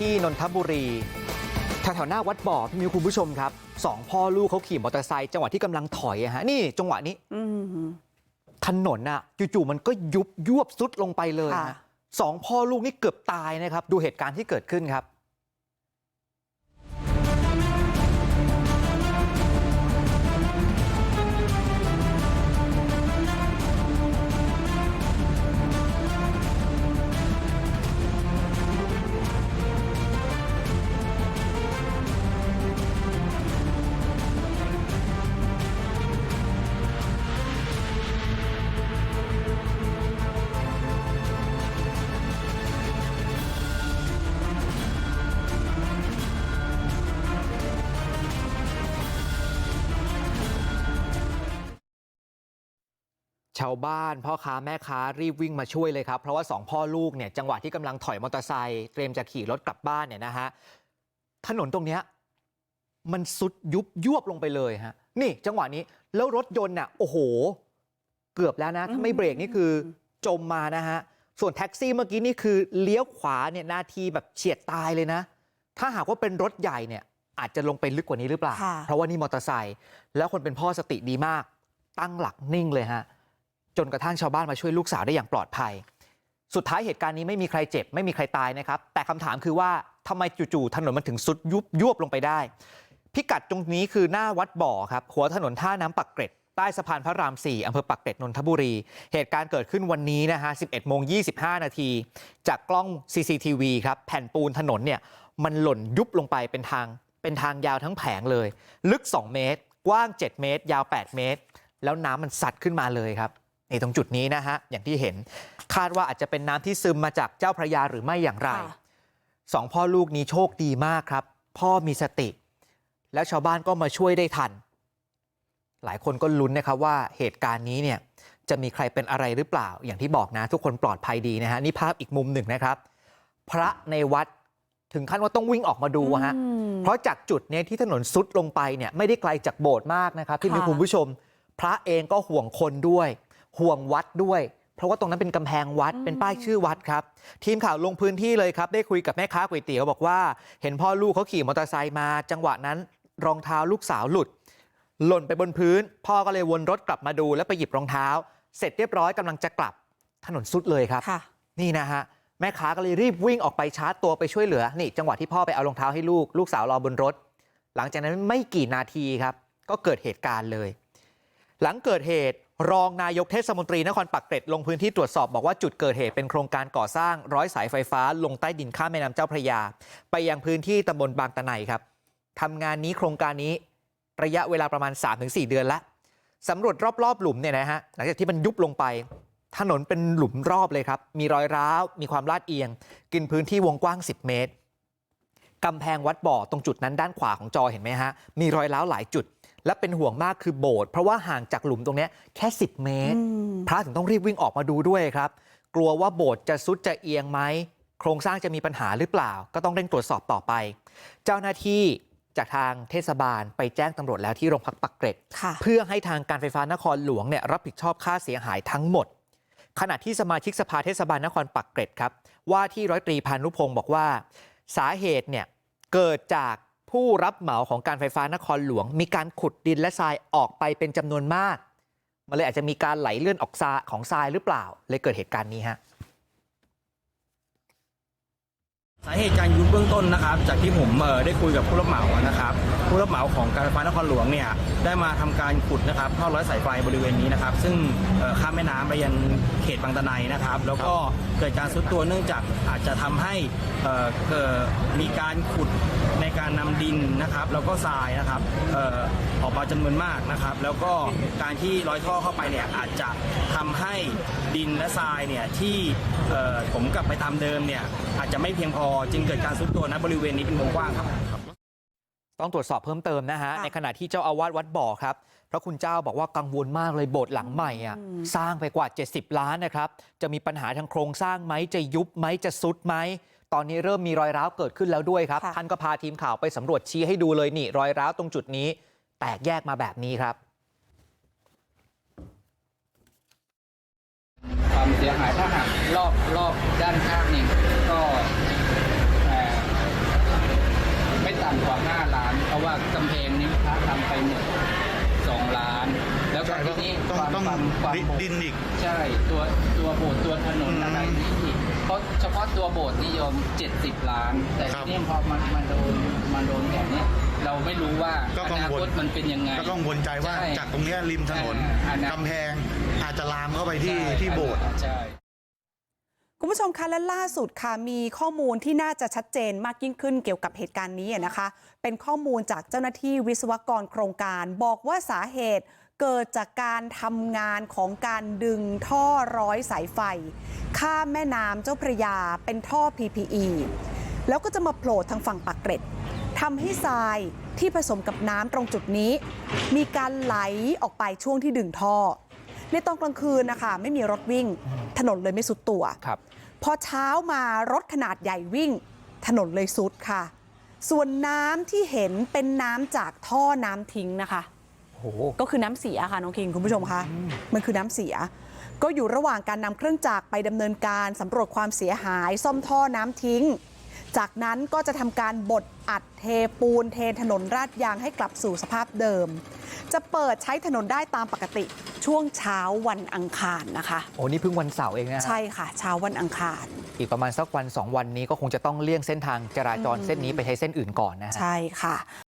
ที่นนทบุรีแถวๆหน้าวัดบ่อพี่มิวคุณผู้ชมครับสองพ่อลูกเขาขี่มอเตอร์ไซค์จังหวะที่กำลังถอยอะฮะนี่จังหวะนี้อืมถนนน่ะจู่ๆมันก็ยุบยวบซุดลงไปเลยค่ะฮะสองพ่อลูกนี่เกือบตายนะครับ ดูเหตุการณ์ที่เกิดขึ้นครับ ชาวบ้านพ่อค้าแม่ค้ารีบวิ่งมาช่วยเลยครับเพราะว่าสองพ่อลูกเนี่ยจังหวะที่กำลังถอยมอเตอร์ไซค์เตรียมจะขี่รถกลับบ้านเนี่ยนะฮะถนนตรงเนี้ยมันสุดยุบยวบลงไปเลยฮะนี่จังหวะนี้แล้วรถยนต์น่ะโอ้โห เกือบแล้วนะ ถ้าไม่เบรกนี่คือจมมานะฮะส่วนแท็กซี่เมื่อกี้นี่คือเลี้ยวขวาเนี่ยนาทีแบบเฉียดตายเลยนะ ถ้าหากว่าเป็นรถใหญ่เนี่ยอาจจะลงไปลึกกว่านี้หรือเปล่าค่ะเพราะว่านี่มอเตอร์ไซค์แล้วคนเป็นพ่อสติดีมาก ตั้งหลักนิ่งเลยฮะจน กระทั่งชาวบ้านมาช่วยลูกสาวได้อย่างปลอดภัยสุดท้ายเหตุการณ์นี้ไม่มีใครเจ็บไม่มีใครตายนะครับแต่คำถามคือว่าทำไมจู่ๆถนนมันถึงสุดยุบยวบลงไปได้พิกัดตรงนี้คือหน้าวัดบ่อครับหัวถนนท่าน้ำปักเกร็ดใต้สะพานพระราม4อำเภอปักเกร็ดนนทบุรีเหตุการณ์เกิดขึ้นวันนี้นะฮะ11โมง25นาทีจากกล้อง CCTV ครับแผ่นปูนถนนเนี่ยมันหล่นยุบลงไปเป็นทางเป็นทางยาวทั้งแผงเลยลึก2เมตรกว้าง7เมตรยาว8เมตรแล้วน้ำมันซัดขึ้นมาเลยครับ ตรงจุดนี้นะฮะอย่างที่เห็นคาดว่าอาจจะเป็นน้ำที่ซึมมาจากเจ้าพระยาหรือไม่อย่างไรค่ะสองพ่อลูกนี้โชคดีมากครับ พ่อมีสติ แล้วชาวบ้านก็มาช่วยได้ทัน หลายคนก็ลุ้นนะครับว่าเหตุการณ์นี้เนี่ยจะมีใครเป็นอะไรหรือเปล่า อย่างที่บอกนะ ทุกคนปลอดภัยดีนะฮะนี่ภาพอีกมุมหนึ่งนะครับ พระในวัดถึงขั้นว่าต้องวิ่งออกมาดูอะฮะอืมเพราะจากจุดเนี้ยที่ถนนซุดลงไปเนี่ยไม่ได้ไกลจากโบสถ์มากนะครับที่มีค่ะคุณผู้ชม พระเองก็ห่วงคนด้วย ห่วงวัดด้วยเพราะว่าตรงนั้นเป็นกำแพงวัดเป็นป้ายชื่อวัดครับทีมข่าวลงพื้นที่เลยครับได้คุยกับแม่ค้าก๋วยเตี๋ยวบอกว่าเห็นพ่อลูกเขาขี่มอเตอร์ไซค์มาจังหวะนั้นรองเท้าลูกสาวหลุดหล่นไปบนพื้น พ่อก็เลยวนรถกลับมาดูแล้วไปหยิบรองเท้า เสร็จเรียบร้อยกำลังจะกลับถนนซุดเลยครับค่ะนี่นะฮะแม่ค้าก็เลยรีบวิ่งออกไปชาร์จตัวไปช่วยเหลือนี่ จังหวะที่พ่อไปเอารองเท้าให้ลูกลูกสาวรอบนรถ หลังจากนั้นไม่กี่นาทีครับ ก็เกิดเหตุการณ์เลย หลังเกิดเหตุ รองนายกเทศมนตรีนครปักเกร็ดลงพื้นที่ตรวจสอบบอกว่าจุดเกิดเหตุเป็นโครงการก่อสร้างร้อยสายไฟฟ้าลงใต้ดินข้ามแม่น้ำเจ้าพระยา ไปยังพื้นที่ตำบลบางตะไนครับทำงานนี้โครงการนี้ระยะเวลาประมาณ 3-4 เดือนละสำรวจรอบๆหลุมเนี่ยนะฮะหลังจากที่มันยุบลงไป ถนนเป็นหลุมรอบเลยครับ มีรอยร้าวมีความลาดเอียง กินพื้นที่วงกว้าง 10 เมตรกำแพงวัดบ่อตรงจุดนั้นด้านขวาของจอเห็นไหมฮะมีรอยร้าวหลายจุด และเป็นห่วงมากคือโบสถ์เพราะว่าห่างจากหลุมตรงเนี้ยแค่10เมตรอืมพระถึงต้องรีบวิ่งออกมาดูด้วยครับ กลัวว่าโบสถ์จะซุดจะเอียงไหมโครงสร้างจะมีปัญหาหรือเปล่า ก็ต้องเร่งตรวจสอบต่อไป เจ้าหน้าที่จากทางเทศบาลไปแจ้งตำรวจแล้วที่โรงพักปักเกร็ดค่ะเพื่อให้ทางการไฟฟ้านครหลวงเนี่ยรับผิดชอบค่าเสียหายทั้งหมด ขณะที่สมาชิกสภาเทศบาลนครปักเกร็ดครับว่าที่ร้อยตรีพานุพงศ์บอกว่า สาเหตุเนี่ยเกิดจาก ผู้รับเหมาของการไฟฟ้านครหลวงมีการขุดดินและทรายออกไปเป็นจำนวนมากมันเลยอาจจะมีการไหลเลื่อนออกซาของทรายหรือเปล่าเลยเกิดเหตุการณ์นี้ฮะสาเหตุการยุบเบื้องต้นนะครับ จากที่ผมเอ่อได้คุยกับผู้รับเหมานะครับ ผู้รับเหมาของการไฟฟ้านครหลวงเนี่ยได้มาทำการขุดนะครับท่อร้อยสายไฟบริเวณนี้นะครับ ซึ่งข้ามแม่น้ำไปยังเขตบางตะไนนะครับ แล้วก็เกิดการซุดตัวเนื่องจากอาจจะทำให้เกิดมีการขุดในการนำดินนะครับ แล้วก็ทรายนะครับออกมาจำนวนมากนะครับ แล้วก็การที่ร้อยท่อเข้าไปเนี่ยอาจจะทำให้ดินและทรายเนี่ยที่ผมกลับไปตามเดิมเนี่ยอาจจะไม่เพียงพอจึงเกิดการซุดตัวณบริเวณนี้เป็นวงกว้างครับ ต้องตรวจสอบเพิ่มเติมนะฮะค่ะในขณะที่เจ้าอาวาสวัดบ่อครับพระคุณเจ้าบอกว่ากังวลมากเลยโบสถ์หลังใหม่อะอืมสร้างไปกว่า 70 ล้านนะครับจะมีปัญหาทางโครงสร้างไหมจะยุบไหมจะซุดไหมตอนนี้เริ่มมีรอยร้าวเกิดขึ้นแล้วด้วยครับค่ะท่านก็พาทีมข่าวไปสำรวจชี้ให้ดูเลยนี่รอยร้าวตรงจุดนี้ แตกแยกมาแบบนี้ครับความเสียหายถ้าหากรอบรอบด้านข้างนี่ะว่ากำแพงนี้พระทำไปหมดสองล้าน แล้วก็ใช่ทีนี้ต้องความต้องความความดินโบสถ์ดินอีก ใช่ตัวตัวโบสถ์ตัวถนนอืมอะไรนี่อีกเพราะเฉพาะตัวโบสถ์นิยม70ล้าน แต่ครัทีบนี้พอมันมาโดนมาโดนแบบเนี้ยเราไม่รู้ว่าก็อกังนาวลคตมันเป็นยังไงก็ต้องวนใจว่าใช่จากตรงเนี้ยริมถนนอ่าอ่ากำแพงอาจจะลามเข้าไปที่ใช่ที่โบสถ์ ใช่ คุณผู้ชมคะและล่าสุดค่ะมีข้อมูลที่น่าจะชัดเจนมากยิ่งขึ้นเกี่ยวกับเหตุการณ์นี้นะคะเป็นข้อมูลจากเจ้าหน้าที่วิศวกรโครงการบอกว่าสาเหตุเกิดจากการทำงานของการดึงท่อร้อยสายไฟ ข้ามแม่น้ำเจ้าพระยาเป็นท่อ PPE แล้วก็จะมาโผล่ทางฝั่งปากเกร็ดทำให้ทรายที่ผสมกับน้ำตรงจุดนี้ มีการไหลออกไปช่วงที่ดึงท่อ ในตอนกลางคืนนะคะไม่มีรถวิ่งถนนเลยไม่สุดตัวครับพอเช้ามารถขนาดใหญ่วิ่ง ถนนเลยซุดค่ะ ส่วนน้ำที่เห็นเป็นน้ำจากท่อน้ำทิ้งนะคะโอ้โหก็คือน้ำเสียค่ะน้องคิงคุณผู้ชมคะมันคือน้ำเสีย ก็อยู่ระหว่างการนำเครื่องจักรไปดำเนินการสำรวจความเสียหาย ซ่อมท่อน้ำทิ้ง จากนั้นก็จะทำการบดอัดเทปูนเทถนนราดยางให้กลับสู่สภาพเดิม จะเปิดใช้ถนนได้ตามปกติ ช่วงเช้าวันอังคารนะคะโอ้นี่เพิ่งวันเสาร์เองนะฮะใช่ค่ะ เช้าวันอังคาร อีกประมาณสักวันสองวันนี้ก็คงจะต้องเลี่ยงเส้นทางจราจรเส้นนี้ไปใช้เส้นอื่นก่อนนะฮะ ใช่ค่ะ